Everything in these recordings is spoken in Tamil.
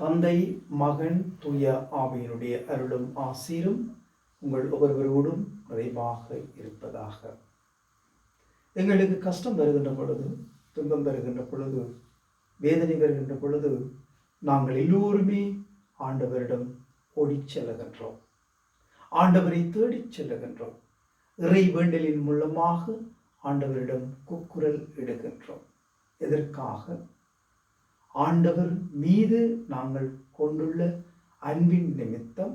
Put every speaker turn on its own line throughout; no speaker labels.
தந்தை மகன் தூய ஆவியினுடைய அருளும் ஆசீரும் உங்கள் ஒவ்வொருவரோடும் நிறைவாக இருப்பதாக. எங்களுக்கு கஷ்டம் வருகின்ற பொழுது துன்பம் வருகின்ற பொழுது வேதனை வருகின்ற பொழுது நாங்கள் எல்லோருமே ஆண்டவரிடம் ஓடிச் செல்லுகின்றோம். ஆண்டவரை தேடிச் செல்லுகின்றோம். இறை வேண்டலின் மூலமாக ஆண்டவரிடம் கூக்குரல் இடுகின்றோம். எதற்காக? ஆண்டவர் மீது நாங்கள் கொண்டுள்ள அன்பின் நிமித்தம்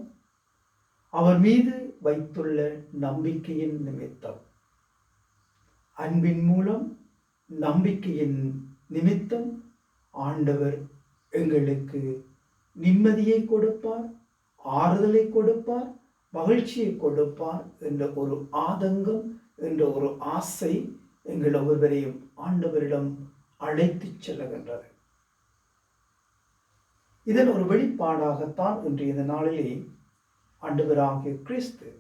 அவர் மீது வைத்துள்ள நம்பிக்கையின் நிமித்தம். அன்பின் மூலம் நம்பிக்கையின் நிமித்தம் ஆண்டவர் எங்களுக்கு நிம்மதியை கொடுப்பார் ஆறுதலை கொடுப்பார் மகிழ்ச்சியை கொடுப்பார் என்ற ஒரு ஆதங்கம் என்ற ஒரு ஆசை எங்கள் ஒவ்வொருவரையும் ஆண்டவரிடம் அழைத்துச் செல்லுகின்றது. இதன் ஒரு வெளிப்பாடாகத்தான் இன்று இந்த நாளிலே ஆண்டவராகிய கிறிஸ்து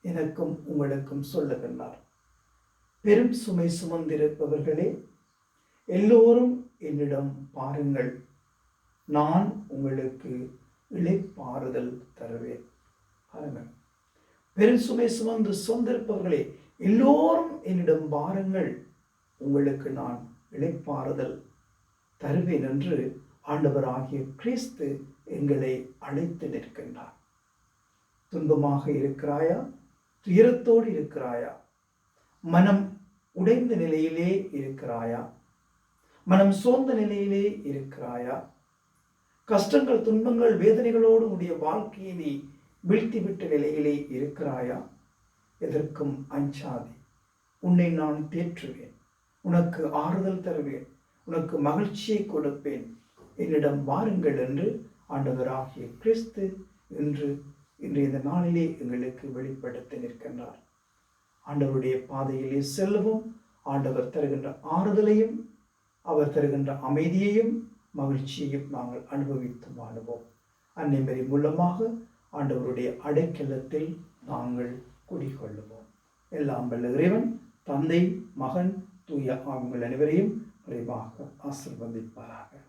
எனக்கும் உங்களுக்கும் சொல்லுகின்றார். பெரும் சுமை சுமந்திருப்பவர்களே எல்லோரும் என்னிடம் பாருங்கள். நான் உங்களுக்கு இழைப்பாறுதல் தருவேன். பாருங்கள். பெரும் சுமை சுமந்து சுமந்திருப்பவர்களே எல்லோரும் என்னிடம் பாருங்கள். உங்களுக்கு நான் இழைப்பாறுதல் தருவேன் என்று ஆண்டவர் ஆகிய கிறிஸ்து எங்களை அழைத்து நிற்கின்றார். துன்பமாக இருக்கிறாயா? துயரத்தோடு இருக்கிறாயா? மனம் உடைந்த நிலையிலே இருக்கிறாயா? மனம் சோர்ந்த நிலையிலே இருக்கிறாயா? கஷ்டங்கள் துன்பங்கள் வேதனைகளோடு உடைய வாழ்க்கையை நீ வீழ்த்திவிட்ட நிலையிலே இருக்கிறாயா? எதற்கும் அஞ்சாதே. உன்னை நான் தேற்றுவேன். உனக்கு ஆறுதல் தருவேன். உனக்கு மகிழ்ச்சியை கொடுப்பேன். என்னிடம் வாருங்கள் என்று ஆண்டவராகிய கிறிஸ்து இன்று இன்று இந்த நாளிலே எங்களுக்கு வெளிப்படுத்தி நிற்கின்றார். ஆண்டவருடைய பாதையிலே செல்லவும் ஆண்டவர் தருகின்ற ஆறுதலையும் அவர் தருகின்ற அமைதியையும் மகிழ்ச்சியையும் நாங்கள் அனுபவித்து வாழுவோம். அன்னைமரி மூலமாக ஆண்டவருடைய அடைக்கலத்தில் நாங்கள் குடிகொள்ளுவோம். எல்லாம் வல்ல இறைவன் தந்தை மகன் தூய ஆண்கள் அனைவரையும் விரைவாக ஆசிர்வதிப்பாராக.